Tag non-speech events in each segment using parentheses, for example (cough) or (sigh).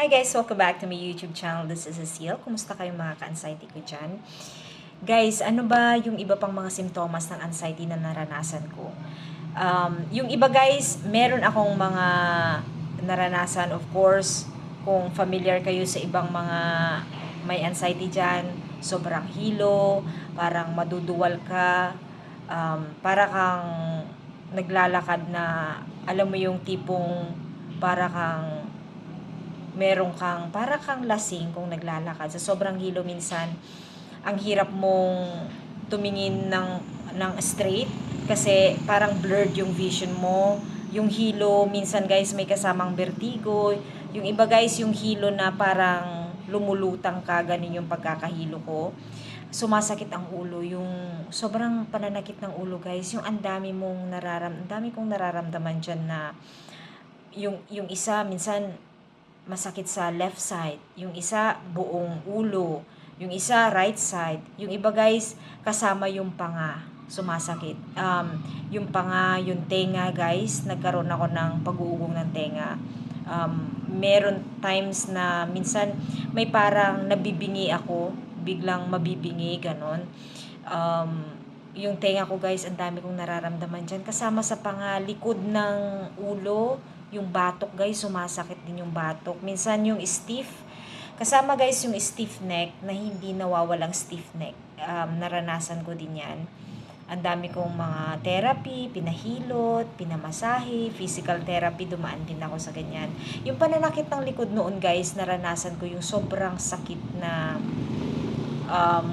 Hi guys, welcome back to my YouTube channel. This is Cecile. Kumusta kayong mga ka-anxiety ko dyan? Guys, ano ba yung iba pang mga simptomas ng anxiety na naranasan ko? Um, yung iba guys, meron akong mga naranasan. Of course, kung familiar kayo sa ibang mga may anxiety dyan, sobrang hilo, parang maduduwal ka, um, para kang naglalakad na, alam mo yung tipong para kang meron kang, para kang lasing kung naglalakad. Sa sobrang hilo minsan, ang hirap mong tumingin ng, ng straight kasi parang blurred yung vision mo. Yung hilo, minsan guys, may kasamang vertigo. Yung iba guys, yung hilo na parang lumulutang ka, ganun yung pagkakahilo ko. Sumasakit ang ulo, yung sobrang pananakit ng ulo guys, yung ang dami mong nararam, ang dami kong nararamdaman dyan na yung, yung isa minsan masakit sa left side, yung isa buong ulo, yung isa right side, yung iba guys kasama yung panga sumasakit. Um, yung panga, yung tenga guys, nagkaroon ako ng pag-uugong ng tenga. Um, meron times na minsan may parang nabibingi ako, biglang mabibingi, ganon. Um, yung tenga ko guys, ang dami kong nararamdaman dyan. Kasama sa panga, likod ng ulo, yung batok guys, sumasakit din yung batok. Minsan yung stiff, kasama guys yung stiff neck na hindi nawawalang stiff neck. Um, naranasan ko din yan. Ang dami kong mga therapy, pinahilot, pinamasahe, physical therapy, dumaan din ako sa ganyan. Yung pananakit ng likod noon guys, naranasan ko yung sobrang sakit na um,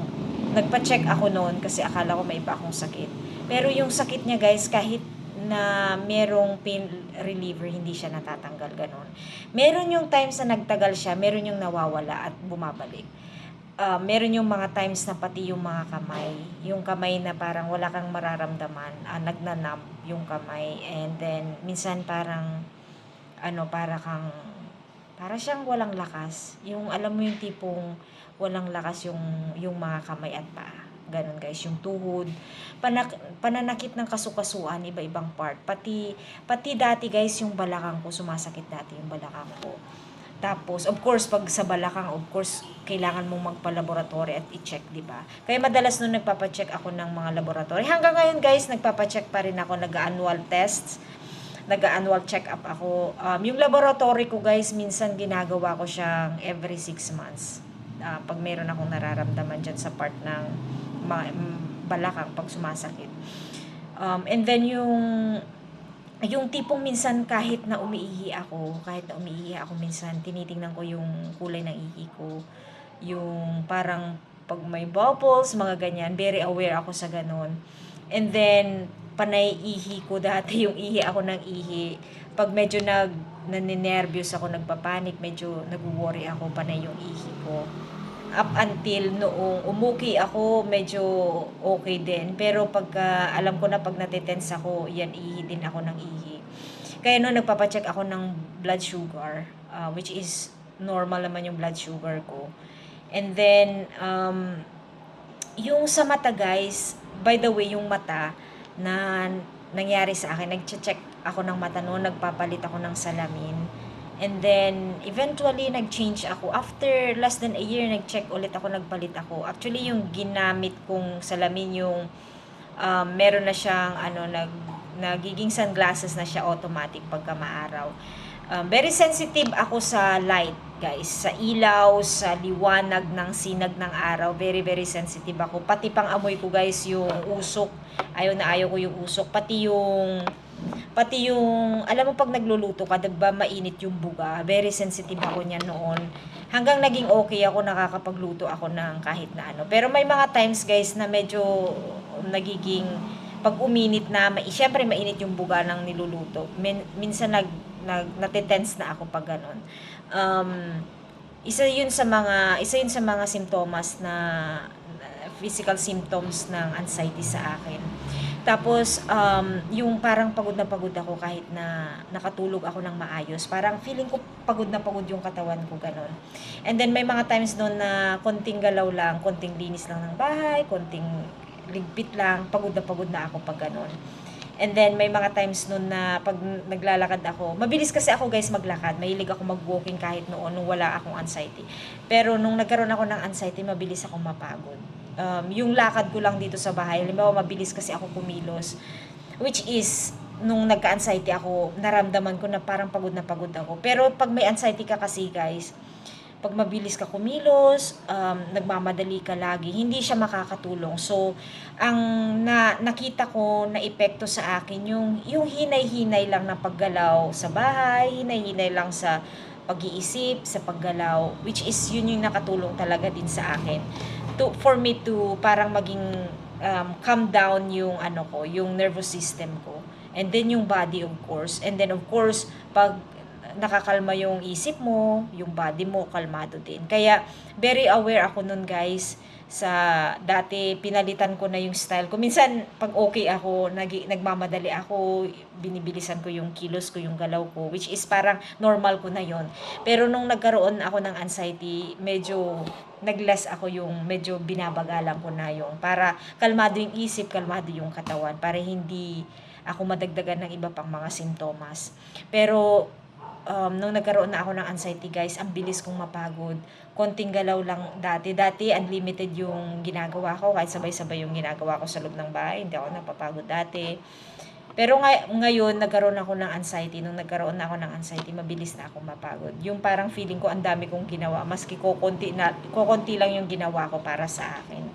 nagpa-check ako noon kasi akala ko may iba akong sakit. Pero yung sakit niya guys, kahit na merong pain reliever, hindi siya natatanggal ganon. Meron yung times na nagtagal siya, meron yung nawawala at bumabalik. Uh, meron yung mga times na pati yung mga kamay, yung kamay na parang wala kang mararamdaman, uh, nagnanam yung kamay, and then minsan parang, ano, para kang, para siyang walang lakas. Yung, alam mo yung tipong walang lakas yung, yung mga kamay at paa. Ganun guys, yung tuhod, panak, pananakit ng kasukasuan, iba-ibang part. Pati, pati dati guys, yung balakang ko, sumasakit dati yung balakang ko. Tapos, of course, pag sa balakang, of course, kailangan mong magpa-laboratory at i-check, di ba? Kaya madalas nung nagpapacheck ako ng mga laboratory. Hanggang ngayon, guys, nagpapacheck pa rin ako, nag-annual tests, nag-annual check-up ako. Um, yung laboratory ko, guys, minsan ginagawa ko siyang every 6 months. Uh, pag meron akong nararamdaman dyan sa part ng balakang pag sumasakit. Um, and then yung yung tipong minsan kahit na umiihi ako, kahit na umiihi ako minsan, tinitingnan ko yung kulay ng ihi ko. Yung parang pag may bubbles, mga ganyan, very aware ako sa ganun. And then, panay ihi ko (laughs) dati yung ihi ako ng ihi. Pag medyo nag naninervyos ako, nagpapanik, medyo nag-worry ako, panay yung ihi ko up until noong umuki ako, medyo okay din. Pero pagka alam ko na pag natitense ako, yan ihi din ako ng ihi. Kaya noon nagpapacheck ako ng blood sugar, uh, which is normal naman yung blood sugar ko. And then, um, yung sa mata guys, by the way, yung mata na nangyari sa akin, nag-check ako ng mata noon, nagpapalit ako ng salamin And then, eventually, nag-change ako. After less than a year, nag-check ulit ako, nagpalit ako. Actually, yung ginamit kong salamin, yung um, meron na siyang, ano, nag, nagiging sunglasses na siya automatic pagka maaraw. Um, very sensitive ako sa light, guys. Sa ilaw, sa liwanag ng sinag ng araw. Very, very sensitive ako. Pati pang amoy ko, guys, yung usok. Ayaw na ayaw ko yung usok. Pati yung Pati yung, alam mo pag nagluluto ka, diba mainit yung buga. Very sensitive ako niyan noon. Hanggang naging okay ako, nakakapagluto ako ng kahit na ano. Pero may mga times guys na medyo nagiging, pag uminit na, ma- syempre mainit yung buga ng niluluto. Min, minsan nag, nag, natitense na ako pag ganun. Um, isa yun sa mga, isa yun sa mga simptomas na, physical symptoms ng anxiety sa akin. Tapos, um, yung parang pagod na pagod ako kahit na nakatulog ako ng maayos. Parang feeling ko pagod na pagod yung katawan ko, ganun. And then, may mga times doon na konting galaw lang, konting linis lang ng bahay, konting ligpit lang, pagod na pagod na ako pag ganun. And then, may mga times nun na pag naglalakad ako, mabilis kasi ako guys maglakad. Mahilig ako mag-walking kahit noon nung wala akong anxiety. Pero nung nagkaroon ako ng anxiety, mabilis ako mapagod. Um, yung lakad ko lang dito sa bahay, halimbawa mabilis kasi ako kumilos. Which is, nung nagka-anxiety ako, naramdaman ko na parang pagod na pagod ako. Pero pag may anxiety ka kasi guys, pag mabilis ka kumilos, um, nagmamadali ka lagi, hindi siya makakatulong. So, ang na, nakita ko na epekto sa akin, yung, yung hinay-hinay lang na paggalaw sa bahay, hinay-hinay lang sa pag-iisip, sa paggalaw, which is yun yung nakatulong talaga din sa akin. To, for me to parang maging um, calm down yung ano ko, yung nervous system ko. And then yung body of course. And then of course, pag nakakalma yung isip mo, yung body mo, kalmado din. Kaya, very aware ako nun guys, sa dati pinalitan ko na yung style ko. Minsan, pag okay ako, nag, nagmamadali ako, binibilisan ko yung kilos ko, yung galaw ko, which is parang normal ko na yon Pero nung nagkaroon ako ng anxiety, medyo nagless ako yung medyo binabagalan ko na yung para kalmado yung isip, kalmado yung katawan, para hindi ako madagdagan ng iba pang mga simptomas. Pero um, nung nagkaroon na ako ng anxiety guys, ang bilis kong mapagod. Konting galaw lang dati. Dati unlimited yung ginagawa ko, kahit sabay-sabay yung ginagawa ko sa loob ng bahay. Hindi ako napapagod dati. Pero ngay- ngayon, nagkaroon ako ng anxiety. Nung nagkaroon na ako ng anxiety, mabilis na ako mapagod. Yung parang feeling ko, ang dami kong ginawa. Maski kukunti, na, kukunti lang yung ginawa ko para sa akin.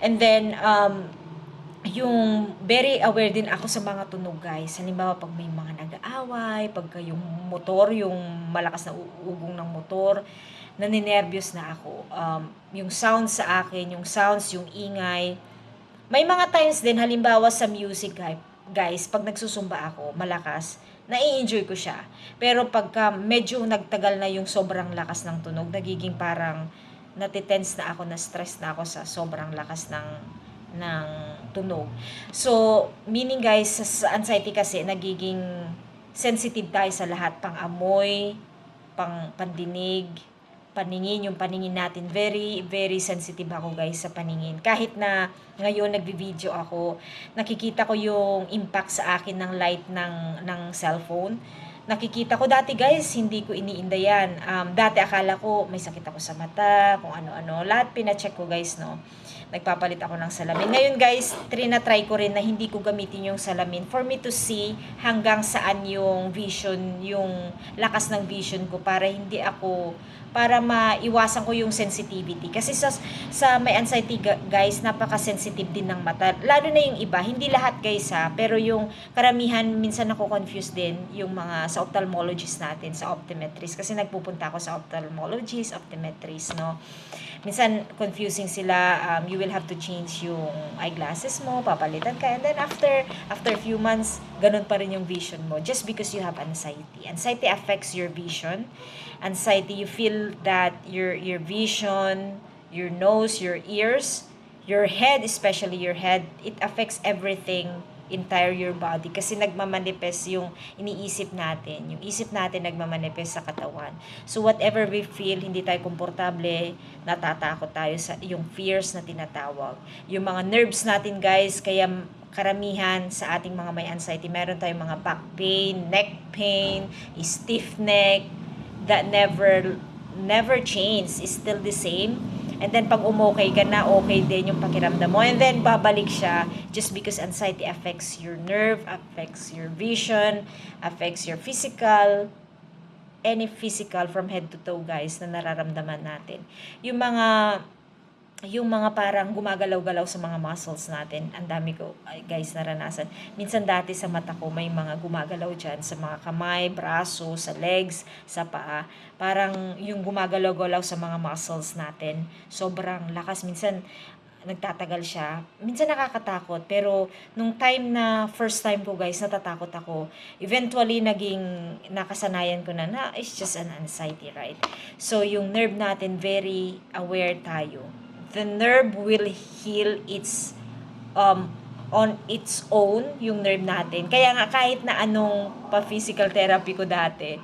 And then, um, yung very aware din ako sa mga tunog guys. Halimbawa pag may mga nag-aaway, pagka yung motor, yung malakas na ugong ng motor, naninervyos na ako. Um, yung sounds sa akin, yung sounds, yung ingay. May mga times din, halimbawa sa music guy- guys, pag nagsusumba ako, malakas, nai-enjoy ko siya. Pero pagka medyo nagtagal na yung sobrang lakas ng tunog, nagiging parang natitense na ako, na stress na ako sa sobrang lakas ng ng tunog. So, meaning guys, sa, anxiety kasi, nagiging sensitive tayo sa lahat. Pang amoy, pang pandinig, paningin, yung paningin natin. Very, very sensitive ako guys sa paningin. Kahit na ngayon nagbi-video ako, nakikita ko yung impact sa akin ng light ng, ng cellphone. Nakikita ko dati guys, hindi ko iniinda yan. Um, dati akala ko may sakit ako sa mata, kung ano-ano. Lahat pina-check ko guys, no nagpapalit ako ng salamin. Ngayon guys, try ko rin na hindi ko gamitin yung salamin for me to see hanggang saan yung vision, yung lakas ng vision ko para hindi ako para maiwasan ko yung sensitivity. Kasi sa, sa may anxiety guys, napaka-sensitive din ng mata. Lalo na yung iba, hindi lahat guys ha, pero yung karamihan, minsan ako confused din yung mga sa ophthalmologist natin, sa optometrist. Kasi nagpupunta ako sa ophthalmologist, optometrist, no? Minsan confusing sila. Um, you will have to change yung eyeglasses mo papalitan ka. And then after after few months ganun pa rin yung vision mo. Just because you have anxiety. Anxiety affects your vision anxiety you feel that your your vision your nose your ears your head especially your head it affects everything entire your body kasi nagmamanifest yung iniisip natin. Yung isip natin nagmamanifest sa katawan. So whatever we feel, hindi tayo komportable, natatakot tayo sa yung fears na tinatawag. Yung mga nerves natin guys, kaya karamihan sa ating mga may anxiety, meron tayong mga back pain, neck pain, stiff neck, that never never change, is still the same And then pag umokay ka na, okay din yung pakiramdam mo. And then babalik siya just because anxiety affects your nerve, affects your vision, affects your physical, any physical from head to toe guys na nararamdaman natin. Yung mga yung mga parang gumagalaw-galaw sa mga muscles natin. Ang dami ko, guys, naranasan. Minsan dati sa mata ko, may mga gumagalaw dyan sa mga kamay, braso, sa legs, sa paa. Parang yung gumagalaw-galaw sa mga muscles natin. Sobrang lakas. Minsan, nagtatagal siya. Minsan nakakatakot, pero nung time na first time ko guys, natatakot ako. Eventually, naging nakasanayan ko na na it's just an anxiety, right? So, yung nerve natin, very aware tayo the nerve will heal its um, on its own yung nerve natin. Kaya nga kahit na anong pa-physical therapy ko dati,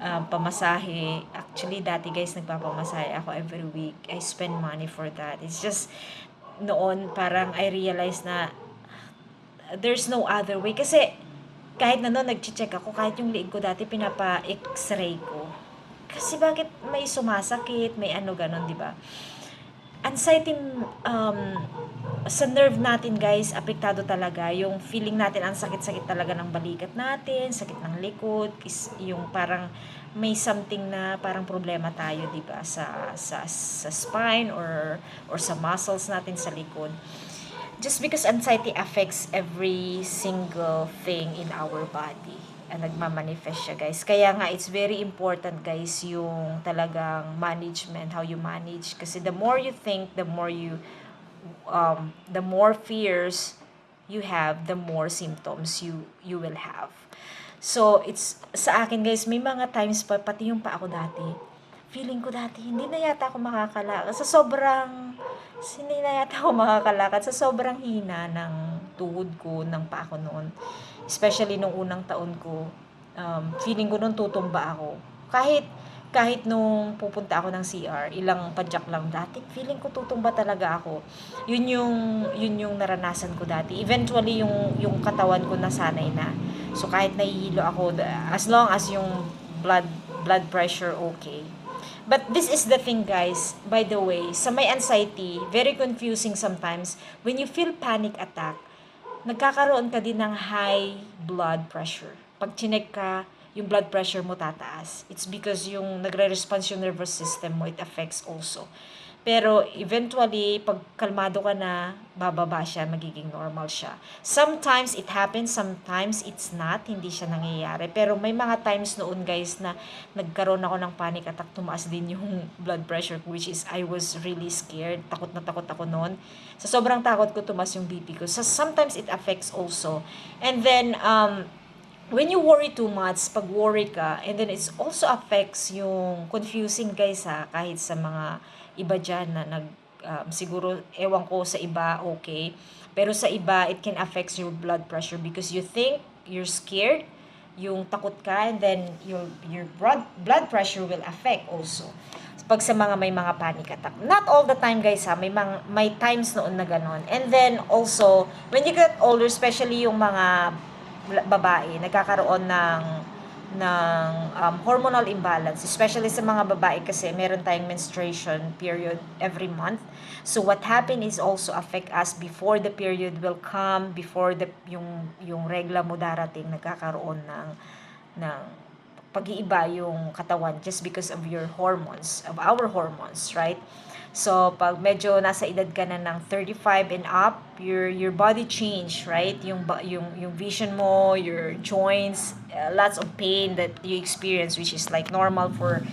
um, pamasahe, actually dati guys nagpapamasahe ako every week. I spend money for that. It's just noon parang I realized na there's no other way. Kasi, kahit na noon, nag-check ako, kahit yung liig ko dati, pinapa-x-ray ko. Kasi bakit may sumasakit, may ano ganon, di ba? Anxiety, um, sa nerve natin guys, apektado talaga. Yung feeling natin, ang sakit-sakit talaga ng balikat natin, sakit ng likod, is yung parang may something na parang problema tayo, di ba? Sa, sa, sa spine or, or sa muscles natin sa likod. Just because anxiety affects every single thing in our body ang nagmamanifest siya guys. Kaya nga it's very important guys yung talagang management, how you manage. Kasi the more you think, the more you, um, the more fears you have, the more symptoms you you will have. So it's sa akin guys, may mga times pa pati yung pa ako dati. Feeling ko dati hindi na yata ako makakalakad sa sobrang hindi na yata ako makakalakad sa sobrang hina ng tuhod ko, ng pa ako noon. Especially nung unang taon ko, um, feeling ko nung tutumba ako. Kahit kahit nung pupunta ako ng CR, ilang padyak lang dati, feeling ko tutumba talaga ako. Yun yung yun yung naranasan ko dati. Eventually yung yung katawan ko nasanay na. So kahit nahihilo ako as long as yung blood blood pressure okay. But this is the thing guys, by the way, sa may anxiety, very confusing sometimes when you feel panic attack, nagkakaroon ka din ng high blood pressure. Pag chinek ka, yung blood pressure mo tataas. It's because yung nagre-response yung nervous system mo, it affects also. Pero eventually, pag kalmado ka na, bababa siya, magiging normal siya. Sometimes it happens, sometimes it's not, hindi siya nangyayari. Pero may mga times noon guys na nagkaroon ako ng panic attack, tumaas din yung blood pressure which is I was really scared. Takot na takot ako noon. Sa sobrang takot ko, tumaas yung BP ko. So sometimes it affects also. And then, um, when you worry too much, pag worry ka, and then it also affects yung confusing guys ha, kahit sa mga iba dyan na nag, um, siguro, ewan ko sa iba, okay. Pero sa iba, it can affect your blood pressure because you think you're scared, yung takot ka, and then your, your blood, blood pressure will affect also. Pag sa mga may mga panic attack. Not all the time guys ha, may, mga, may times noon na ganon. And then also, when you get older, especially yung mga babae, nagkakaroon ng ng um, hormonal imbalance, especially sa mga babae kasi meron tayong menstruation period every month. So what happen is also affect us before the period will come, before the yung yung regla mo darating nagkakaroon ng ng pag-iiba yung katawan just because of your hormones, of our hormones, right? So, pag medyo nasa edad ka na ng 35 and up, your your body change, right? Yung yung yung vision mo, your joints, uh, lots of pain that you experience which is like normal for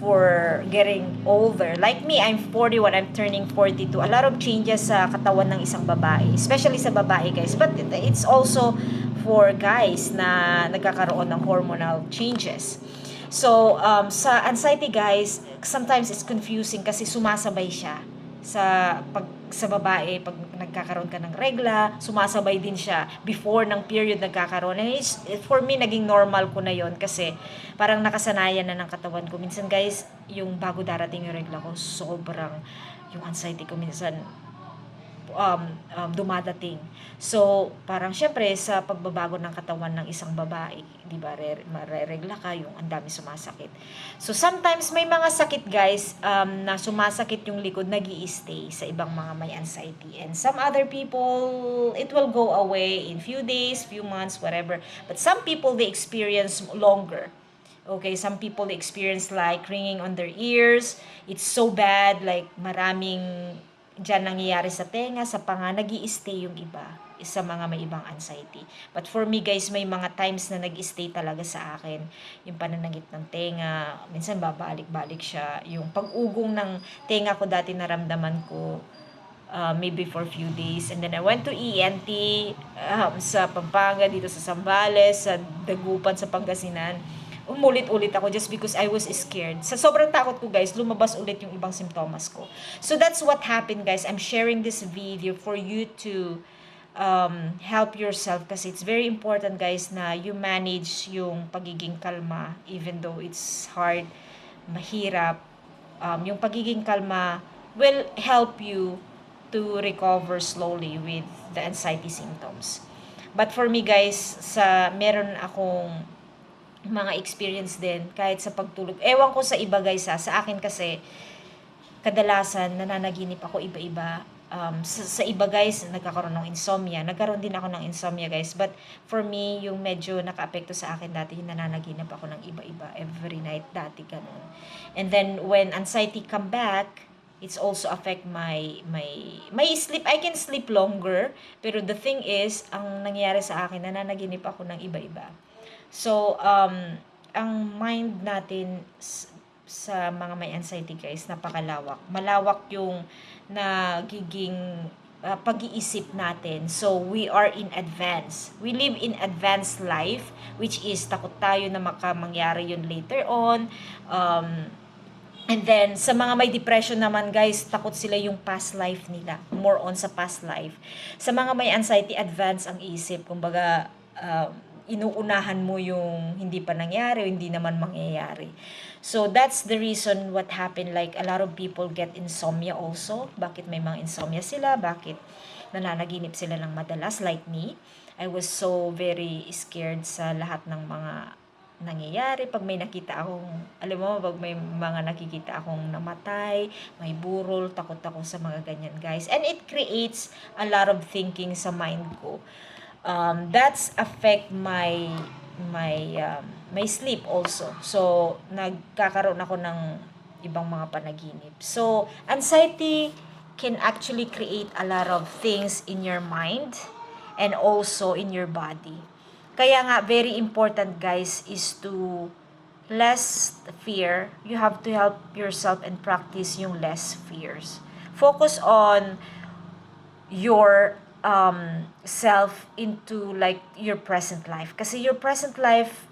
for getting older. Like me, I'm 41, I'm turning 42. A lot of changes sa katawan ng isang babae, especially sa babae, guys. But it, it's also for guys na nagkakaroon ng hormonal changes. So, um, sa anxiety guys, sometimes it's confusing kasi sumasabay siya sa pag sa babae pag nagkakaroon ka ng regla sumasabay din siya before ng period nagkakaroon. And it's, it, for me naging normal ko na yon kasi parang nakasanayan na ng katawan ko. Minsan guys yung bago darating yung regla ko sobrang yung anxiety ko minsan um, um, dumadating. So, parang syempre sa pagbabago ng katawan ng isang babae, 'di ba? Re- mareregla ka yung ang dami sumasakit. So, sometimes may mga sakit guys um, na sumasakit yung likod nag stay sa ibang mga may anxiety. And some other people, it will go away in few days, few months, whatever. But some people, they experience longer. Okay, some people experience like ringing on their ears. It's so bad, like maraming dyan nangyayari sa tenga, sa panga, nag stay yung iba sa mga may ibang anxiety. But for me guys, may mga times na nag stay talaga sa akin. Yung pananangit ng tenga, minsan babalik-balik siya. Yung pag-ugong ng tenga ko dati naramdaman ko, uh, maybe for few days. And then I went to ENT um, sa Pampanga, dito sa Sambales, sa Dagupan, sa Pangasinan umulit-ulit ako just because I was scared. Sa sobrang takot ko guys, lumabas ulit yung ibang simptomas ko. So that's what happened guys. I'm sharing this video for you to um, help yourself kasi it's very important guys na you manage yung pagiging kalma even though it's hard, mahirap. Um, yung pagiging kalma will help you to recover slowly with the anxiety symptoms. But for me guys, sa meron akong mga experience din kahit sa pagtulog. Ewan ko sa iba guys ha, sa akin kasi kadalasan nananaginip ako iba-iba. Um, sa, sa iba guys, nagkakaroon ng insomnia. Nagkaroon din ako ng insomnia guys. But for me, yung medyo naka-apekto sa akin dati, nananaginip ako ng iba-iba every night dati ganun. And then when anxiety come back, it's also affect my my my sleep I can sleep longer pero the thing is ang nangyayari sa akin nananaginip ako ng iba-iba so um ang mind natin sa mga may anxiety guys napakalawak malawak yung nagiging uh, pag-iisip natin so we are in advance we live in advanced life which is takot tayo na makamangyari yun later on um, And then, sa mga may depression naman, guys, takot sila yung past life nila. More on sa past life. Sa mga may anxiety, advance ang isip. Kumbaga, uh, inuunahan mo yung hindi pa nangyari o hindi naman mangyayari. So, that's the reason what happened. Like, a lot of people get insomnia also. Bakit may mga insomnia sila? Bakit nananaginip sila ng madalas? Like me. I was so very scared sa lahat ng mga nangyayari pag may nakita akong alam mo pag may mga nakikita akong namatay may burol takot ako sa mga ganyan guys and it creates a lot of thinking sa mind ko um, that's affect my my um, my sleep also so nagkakaroon ako ng ibang mga panaginip so anxiety can actually create a lot of things in your mind and also in your body kaya nga, very important guys is to less fear. You have to help yourself and practice yung less fears. Focus on your um, self into like your present life. Kasi your present life,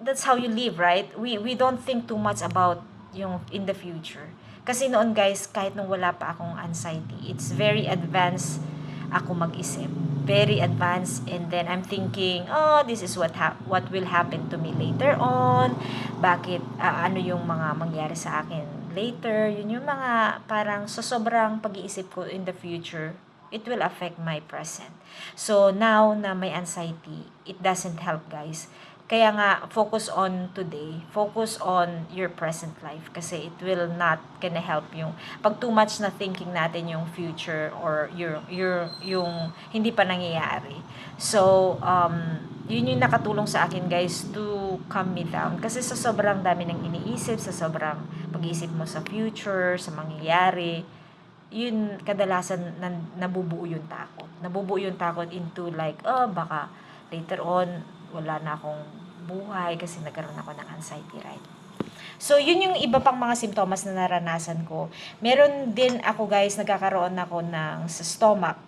that's how you live, right? We, we don't think too much about yung in the future. Kasi noon guys, kahit nung wala pa akong anxiety, it's very advanced ako mag-isip. Very advanced and then I'm thinking, oh, this is what hap- what will happen to me later on. Bakit ah, ano yung mga mangyari sa akin later? Yun yung mga parang sa sobrang pag-iisip ko in the future, it will affect my present. So now na may anxiety, it doesn't help guys. Kaya nga, focus on today. Focus on your present life. Kasi it will not gonna help yung, pag too much na thinking natin yung future or your, your, yung hindi pa nangyayari. So, um, yun yung nakatulong sa akin guys to calm me down. Kasi sa sobrang dami ng iniisip, sa sobrang pag-iisip mo sa future, sa mangyayari, yun kadalasan nan, nabubuo yung takot. Nabubuo yung takot into like, oh, baka later on, wala na akong buhay kasi nagkaroon ako ng anxiety, right? So, yun yung iba pang mga simptomas na naranasan ko. Meron din ako, guys, nagkakaroon ako ng sa stomach.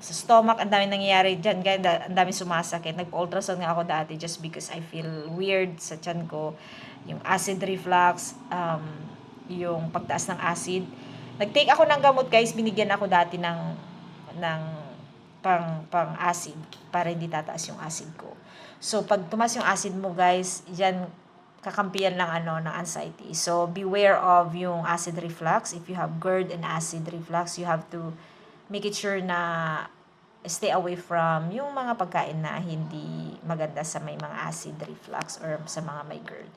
Sa stomach, ang dami nangyayari dyan, guys, ang dami sumasakit. Nag-ultrasound nga ako dati just because I feel weird sa tiyan ko. Yung acid reflux, um, yung pagtaas ng acid. Nag-take ako ng gamot, guys. Binigyan ako dati ng, ng pang, pang acid para hindi tataas yung acid ko. So, pag tumas yung acid mo, guys, yan, kakampiyan lang ano ng anxiety. So, beware of yung acid reflux. If you have GERD and acid reflux, you have to make it sure na stay away from yung mga pagkain na hindi maganda sa may mga acid reflux or sa mga may GERD.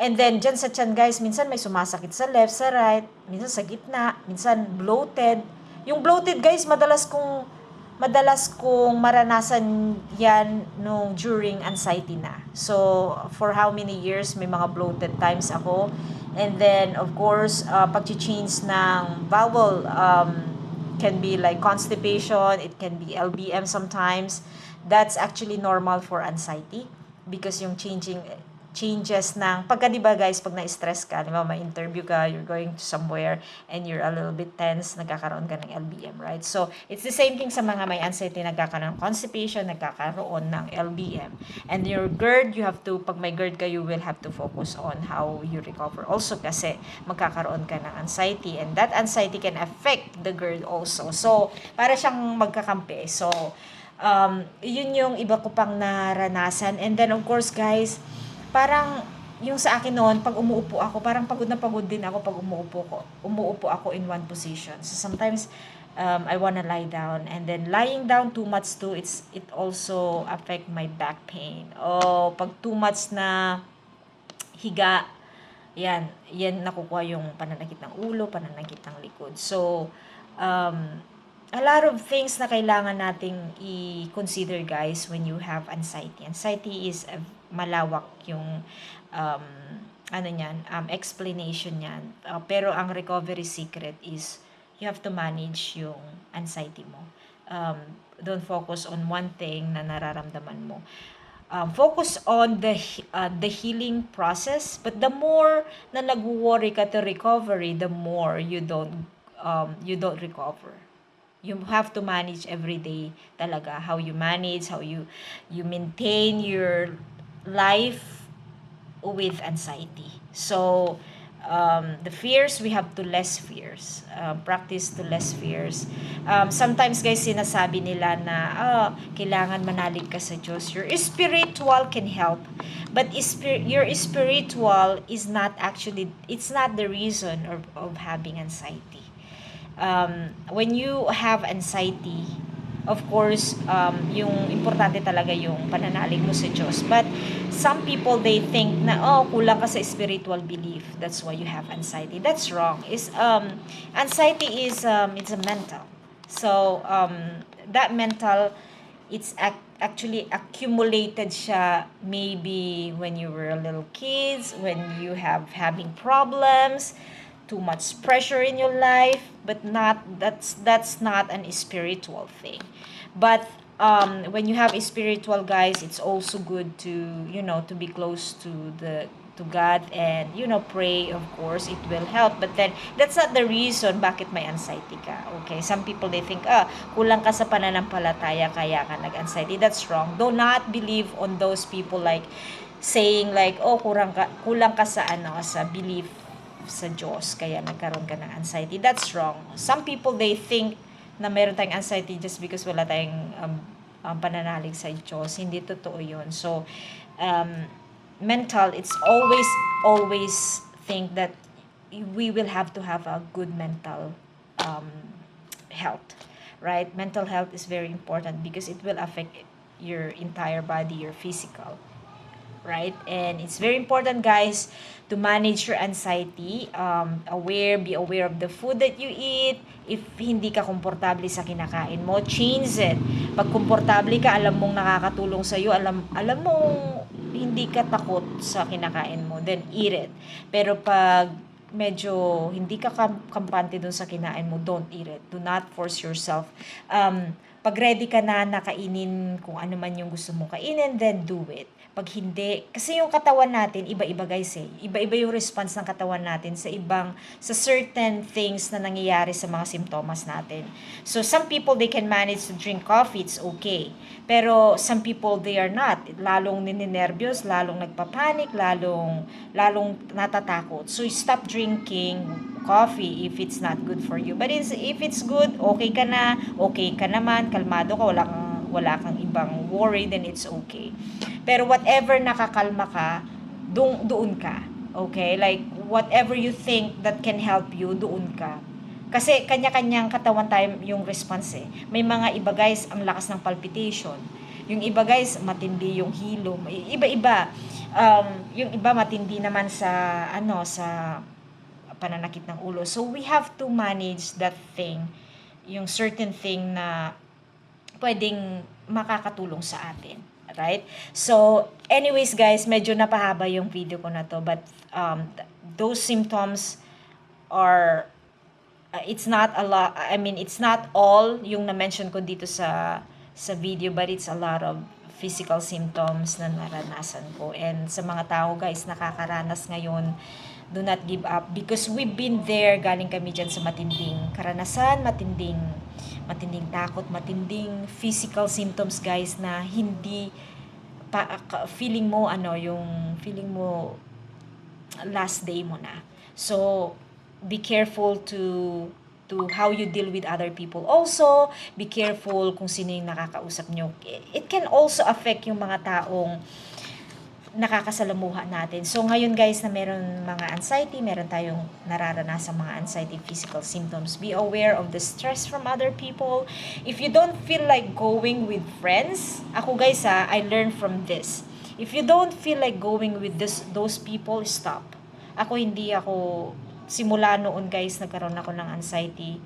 And then, dyan sa tiyan, guys, minsan may sumasakit sa left, sa right, minsan sa gitna, minsan bloated. Yung bloated, guys, madalas kong madalas kong maranasan yan nung during anxiety na. So, for how many years may mga bloated times ako. And then, of course, uh, pag-change ng bowel um, can be like constipation, it can be LBM sometimes. That's actually normal for anxiety because yung changing changes ng pagka 'di ba guys pag na-stress ka, 'di ba, may interview ka, you're going to somewhere and you're a little bit tense, nagkakaroon ka ng LBM, right? So, it's the same thing sa mga may anxiety, nagkakaroon ng constipation, nagkakaroon ng LBM. And your GERD, you have to pag may GERD ka, you will have to focus on how you recover. Also kasi magkakaroon ka ng anxiety and that anxiety can affect the GERD also. So, para siyang magkakampi. So, um, yun yung iba ko pang naranasan. And then, of course, guys, parang yung sa akin noon, pag umuupo ako, parang pagod na pagod din ako pag umuupo ko. Umuupo ako in one position. So sometimes, um, I wanna lie down. And then lying down too much too, it's it also affect my back pain. Oh, pag too much na higa, yan, yan nakukuha yung pananakit ng ulo, pananakit ng likod. So, um, a lot of things na kailangan nating i-consider guys when you have anxiety. Anxiety is a malawak yung um, ano niyan, um, explanation niyan. Uh, pero ang recovery secret is you have to manage yung anxiety mo. Um, don't focus on one thing na nararamdaman mo. Um, focus on the he- uh, the healing process but the more na nag-worry ka to recovery the more you don't um, you don't recover you have to manage every day talaga how you manage how you you maintain your life with anxiety. So um, the fears we have to less fears. Um, practice to less fears. Um, sometimes guys sinasabi nila na ah, kailangan manalig ka sa Diyos. Your spiritual can help but your spiritual is not actually it's not the reason of, of having anxiety. Um, when you have anxiety, of course, um, yung importante talaga yung pananalig mo sa Diyos. But some people, they think na, oh, kulang ka sa spiritual belief. That's why you have anxiety. That's wrong. Is um, Anxiety is, um, it's a mental. So, um, that mental, it's ac- actually accumulated siya maybe when you were little kids, when you have having problems, too much pressure in your life but not that's that's not an spiritual thing. But um when you have a spiritual guys it's also good to you know to be close to the to God and you know pray of course it will help. But then that's not the reason bakit may anxiety ka okay? Some people they think ah kulang ka sa pananampalataya kaya ka nag-anxiety. That's wrong. Do not believe on those people like saying like oh kulang ka kulang ka sa ano sa belief sa Diyos kaya nagkaroon ka ng anxiety. That's wrong. Some people, they think na meron tayong anxiety just because wala tayong um, um, pananalig sa Diyos. Hindi totoo yun. So, um, mental, it's always, always think that we will have to have a good mental um, health. Right? Mental health is very important because it will affect your entire body, your physical right? And it's very important, guys, to manage your anxiety. Um, aware, be aware of the food that you eat. If hindi ka komportable sa kinakain mo, change it. Pag komportable ka, alam mong nakakatulong sa iyo, alam alam mong hindi ka takot sa kinakain mo, then eat it. Pero pag medyo hindi ka kam- kampante dun sa kinain mo, don't eat it. Do not force yourself. Um, pag ready ka na nakainin kung ano man yung gusto mong kainin, then do it. Pag hindi, kasi yung katawan natin, iba-iba guys eh. Iba-iba yung response ng katawan natin sa ibang, sa certain things na nangyayari sa mga simptomas natin. So, some people, they can manage to drink coffee, it's okay. Pero, some people, they are not. Lalong nininervyos, lalong nagpapanik, lalong, lalong natatakot. So, stop drinking coffee if it's not good for you. But if it's good, okay ka na, okay ka naman, kalmado ka, wala kang, wala kang ibang worry, then it's okay. Pero whatever nakakalma ka, doon, doon ka. Okay? Like, whatever you think that can help you, doon ka. Kasi kanya-kanyang katawan tayo yung response eh. May mga iba guys, ang lakas ng palpitation. Yung iba guys, matindi yung hilo. Iba-iba. Um, yung iba matindi naman sa, ano, sa pananakit ng ulo. So, we have to manage that thing. Yung certain thing na pwedeng makakatulong sa atin. Right? So, anyways guys, medyo napahaba yung video ko na to. But, um, th- those symptoms are uh, it's not a lot I mean it's not all yung na-mention ko dito sa sa video but it's a lot of physical symptoms na naranasan ko and sa mga tao guys nakakaranas ngayon do not give up because we've been there galing kami dyan sa matinding karanasan matinding matinding takot matinding physical symptoms guys na hindi pa, feeling mo ano yung feeling mo last day mo na. So, be careful to to how you deal with other people. Also, be careful kung sino yung nakakausap nyo. It can also affect yung mga taong nakakasalamuha natin. So ngayon guys na meron mga anxiety, meron tayong nararanasang mga anxiety physical symptoms. Be aware of the stress from other people. If you don't feel like going with friends, ako guys ha, I learned from this. If you don't feel like going with this those people, stop. Ako hindi ako simula noon guys nagkaroon ako ng anxiety.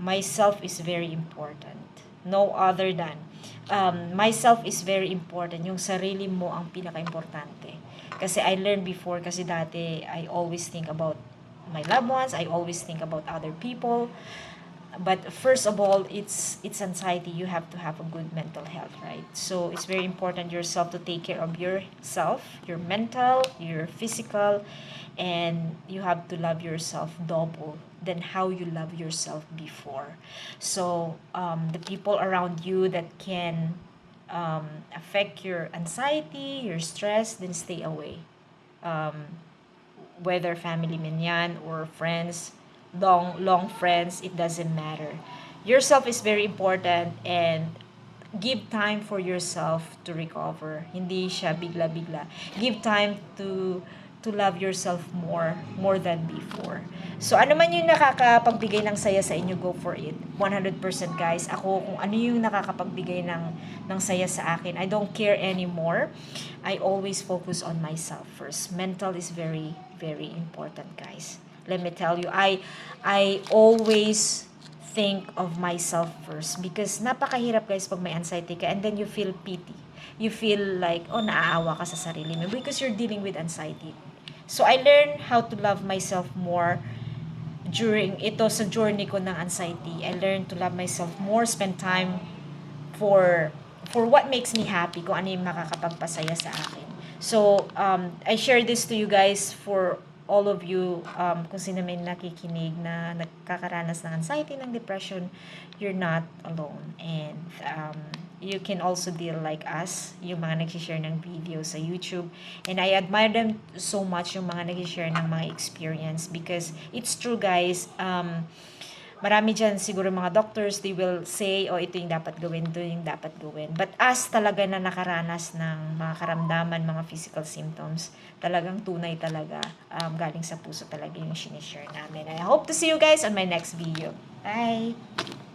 Myself is very important. No other than um, myself is very important. Yung sarili mo ang pinaka-importante. Kasi I learned before, kasi dati I always think about my loved ones, I always think about other people. But first of all, it's it's anxiety. You have to have a good mental health, right? So it's very important yourself to take care of yourself, your mental, your physical, and you have to love yourself double than how you love yourself before. So um, the people around you that can um, affect your anxiety, your stress, then stay away. Um, whether family man yan or friends, long long friends, it doesn't matter. Yourself is very important and give time for yourself to recover. Hindi siya bigla-bigla. Give time to to love yourself more more than before. So ano man yung nakakapagbigay ng saya sa inyo, go for it. 100% guys. Ako kung ano yung nakakapagbigay ng ng saya sa akin, I don't care anymore. I always focus on myself first. Mental is very very important, guys. Let me tell you, I I always think of myself first because napakahirap guys pag may anxiety ka and then you feel pity. You feel like, oh, naaawa ka sa sarili mo because you're dealing with anxiety. So, I learned how to love myself more during ito sa journey ko ng anxiety. I learned to love myself more, spend time for for what makes me happy, kung ano yung makakapagpasaya sa akin. So, um, I share this to you guys for all of you, um, kung sino may nakikinig na nagkakaranas ng anxiety, ng depression, you're not alone. And um, you can also deal like us, yung mga nagsishare ng video sa YouTube. And I admire them so much, yung mga nagsishare ng mga experience because it's true guys, um, marami dyan siguro mga doctors, they will say, oh, ito yung dapat gawin, ito yung dapat gawin. But us talaga na nakaranas ng mga karamdaman, mga physical symptoms, talagang tunay talaga, um, galing sa puso talaga yung sinishare namin. I hope to see you guys on my next video. Bye!